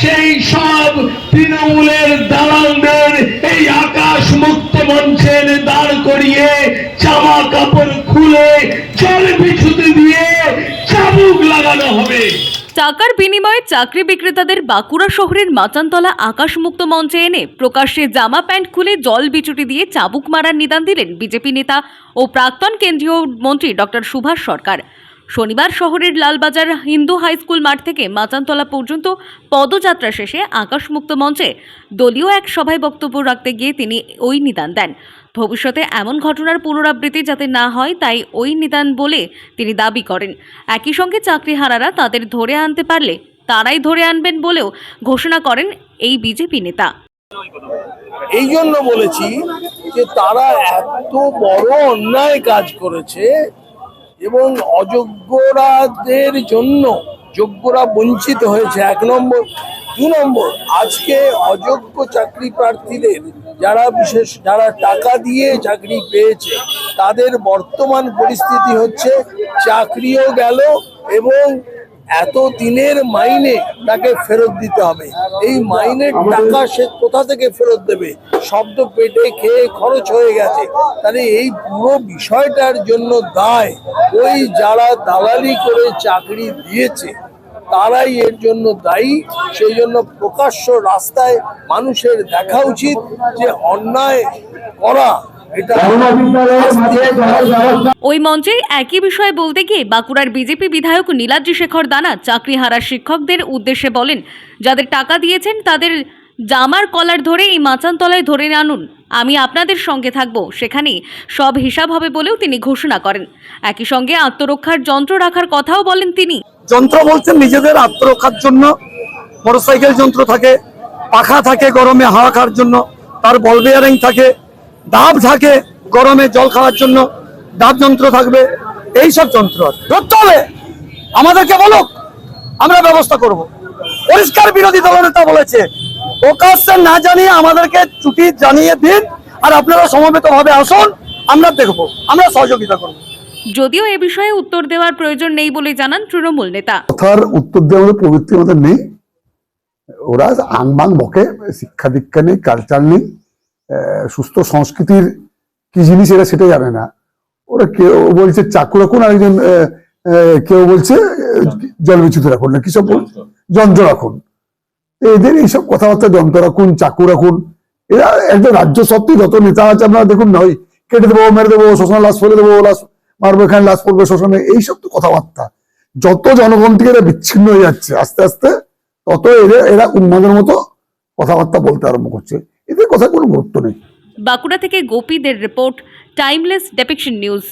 সেই সব তৃণমূলের দালালদের এই আকাশ মুক্ত মঞ্চের দাঁড় করিয়ে জামা কাপড় খুলে জল বিছুতে দিয়ে চাবুক লাগানো হবে। টাকার বিনিময়ে চাকরি বিক্রেতাদের বাঁকুড়া শহরের মাচানতলা আকাশমুক্ত মঞ্চে এনে প্রকাশ্যে জামা প্যান্ট খুলে জল বিচুটি দিয়ে চাবুক মারার নিদান দিলেন বিজেপি নেতা ও প্রাক্তন কেন্দ্রীয় মন্ত্রী ডক্টর সুভাষ সরকার। শনিবার শহরের লালবাজার হিন্দু হাই স্কুল মাঠ থেকে মাচানতলা পর্যন্ত পদযাত্রা শেষে আকাশমুক্ত মঞ্চে দলীয় এক সভায় বক্তব্য রাখতে গিয়ে তিনি ওই নিদান দেন। ভবিষ্যতে এমন ঘটনার পুনরাবৃত্তি যাতে না হয়, তাই ওই নিদান বলে তিনি দাবি করেন। একই সঙ্গে চাকরিহারারা তাদের ধরে আনতে পারলে তারাই ধরে আনবেন বলেও ঘোষণা করেন এই বিজেপি নেতা। এই জন্য বলেছি যে তারা এত বড় অন্যায় কাজ করেছে এবং অযোগ্যরাদের জন্য যোগ্যরা বঞ্চিত হয়েছে। এক নম্বর। দু নম্বর, আজকে অযোগ্য চাকরি প্রার্থীদের যারা বিশেষ, যারা টাকা দিয়ে চাকরি পেয়েছে, তাদের বর্তমান পরিস্থিতি হচ্ছে, চাকরিও গেল এবং এত দিনের মাইনে তাকে ফেরত দিতে হবে। এই মাইনের টাকা সে কোথা থেকে ফেরত দেবে? শব্দ পেটে খেয়ে খরচ হয়ে গেছে। তাহলে এই পুরো বিষয়টার জন্য দায়। ওই যারা দালালি করে চাকরি দিয়েছে, তারাই এর জন্য দায়ী। সেই জন্য প্রকাশ্য রাস্তায় মানুষের দেখা উচিত যে অন্যায় করা ওই মঞ্চে একই বিষয়ে বলতে গিয়ে বাঁকুড়ার বিজেপি বিধায়ক নীলাদ্রি শেখর দানা চাকরিহারা শিক্ষকদের উদ্দেশ্যে বলেন যাদের টাকা দিয়েছেন তাদের জামার কলার ধরে এই মাচানতলায় ধরে আনুন আমি আপনাদের সঙ্গে থাকব সেখানে সব হিসাব হবে বলেও তিনি ঘোষণা করেন। একই সঙ্গে আত্মরক্ষার যন্ত্র রাখার কথাও বলেন তিনি। যন্ত্র বলছেন নিজেদের আত্মরক্ষার জন্য মোটরসাইকেল যন্ত্র থাকে পাখা থাকে গরমে হাওয়া খাওয়ার জন্য তার বল বেয়ারিং থাকে ডাব থাকে গরমে জল খাওয়ার জন্য ডাব যন্ত্র থাকবে এই সব যন্ত্র ধরতে হবে আমাদেরকে বলুক আমরা ব্যবস্থা করব। পরিষ্কার বিরোধী দলনেতা বলেছে প্রকাশ্যে না জানিয়ে আমাদেরকে ছুটি জানিয়ে দিন আর আপনারা সমবেত ভাবে আসুন আমরা দেখব আমরা সহযোগিতা করব। যদিও এ বিষয়ে উত্তর দেওয়ার প্রয়োজন নেই বলে জানান তৃণমূল নেতা। কথার উত্তর দেওয়ার মতো প্রবৃত্তি আমাদের নেই। ওরা আংবাং বকে শিক্ষা দীক্ষা নেই কালচার নেই। সুস্থ সংস্কৃতির কি জিনিস এরা সেটা জানে না। ওরা কেউ বলছে চাকু রাখুন আর একজন আহ, আহ, কেউ বলছে জল বিচ্যুত রাখুন না কিসব যন্ত্র। রাখুন। এদের এইসব কথাবার্তা যন্ত্র রাখুন চাকু রাখুন এরা একজন রাজ্য সত্যি যত নেতা আছে আপনারা দেখুন না ওই কেটে দেবো মেরে দেবো শ্মশান লাশ ফেলে দেবো লাশ মারবো এখানে লাশ পড়বে শ্মশানে এইসব তো কথাবার্তা। যত জনগণ থেকে এরা বিচ্ছিন্ন হয়ে যাচ্ছে আস্তে আস্তে তত এরা এরা উন্মাদের মতো কথাবার্তা বলতে আরম্ভ করছে। এদের কথা কোনো গুরুত্ব নেই। বাঁকুড়া থেকে গোপীদের রিপোর্ট টাইমলেস ডেপিকশন নিউজ